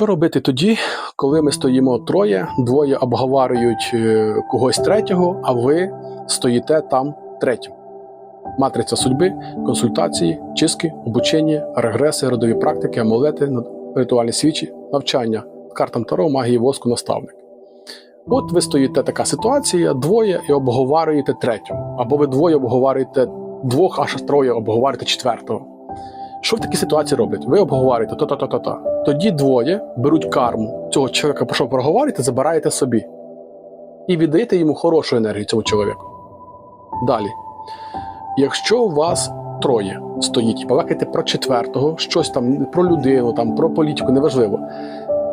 Що робити тоді, коли ми стоїмо троє, двоє обговорюють е, когось третього, а ви стоїте там третім? Матриця судьби, консультації, чистки, обучення, регреси, родові практики, амулети, ритуальні свічі, навчання, картам Таро, магії воску, наставник. От ви стоїте така ситуація, двоє і обговорюєте третього. Або ви двоє обговорюєте двох, аж троє обговорюєте четвертого. Що в такій ситуації роблять? Ви обговорюєте та-та-та-та-та. Тоді двоє беруть карму цього чоловіка, про що проговорюєте, забираєте собі. І віддаєте йому хорошу енергію цьому чоловіку. Далі. Якщо у вас троє стоїть і балакаєте про четвертого, щось там про людину, там, про політику, неважливо.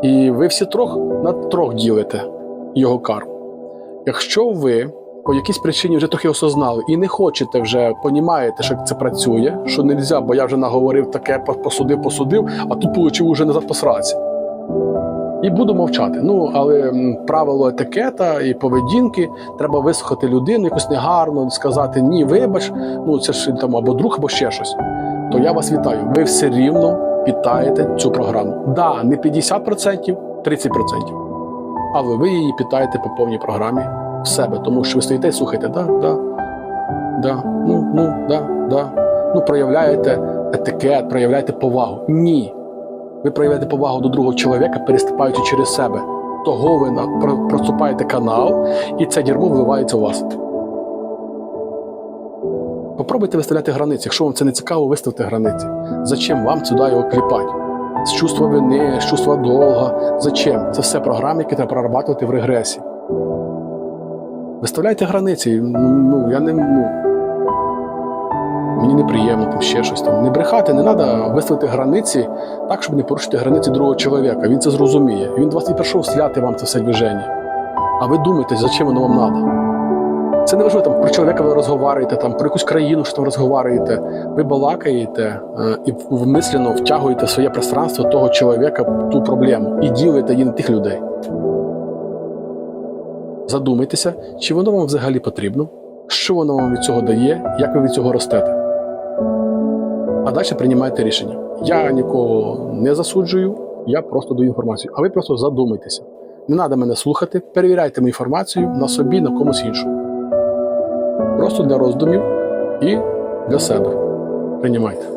І ви всі трьох на трьох ділите його карму. Якщо ви по якійсь причині вже трохи осознали і не хочете вже, понімаєте, що це працює, що не можна, бо я вже наговорив таке, посудив, посудив, а тут получив уже назад посраці. І буду мовчати. Ну, але правило етикета і поведінки треба вислухати людину, якось негарно сказати ні, вибач, ну це ж там або друг, або ще щось. То я вас вітаю. Ви все рівно питаєте цю програму. Да, не 50%, 30%. Але ви її питаєте по повній програмі себе, тому що ви стоїте і слухаєте, да, да, да, ну, ну, да, да. Ну, проявляєте етикет, проявляєте повагу. Ні. Ви проявляєте повагу до другого чоловіка, переступаючи через себе. Того ви проступаєте канал, і це дерьмо вливається у вас. Попробуйте виставляти границі. Якщо вам це не цікаво, виставте границі. Зачем вам сюди його кліпати? З чувства вини, з чувства долга. Зачем? Це все програми, які треба прорабатувати в регресі. Виставляйте границі. Ну, ну я не. Ну, мені неприємно, там ще щось там. Не брехати, не треба виставити границі так, щоб не порушити границі другого чоловіка. Він це зрозуміє. Він до вас не прийшов сляти вам це все движення. А ви думаєте, зачем воно вам треба? Це не важливо, там про чоловіка ви розговорюєте, там про якусь країну, що там розговорюєте. Ви балакаєте е, і вмислено втягуєте в своє пространство того чоловіка ту проблему і ділите її на тих людей. Задумайтеся, чи воно вам взагалі потрібно, що воно вам від цього дає, як ви від цього ростете. А далі приймайте рішення. Я нікого не засуджую, я просто даю інформацію. А ви просто задумайтеся. Не треба мене слухати, перевіряйте мою інформацію на собі, на комусь іншому. Просто для роздумів і для себе. Приймайте.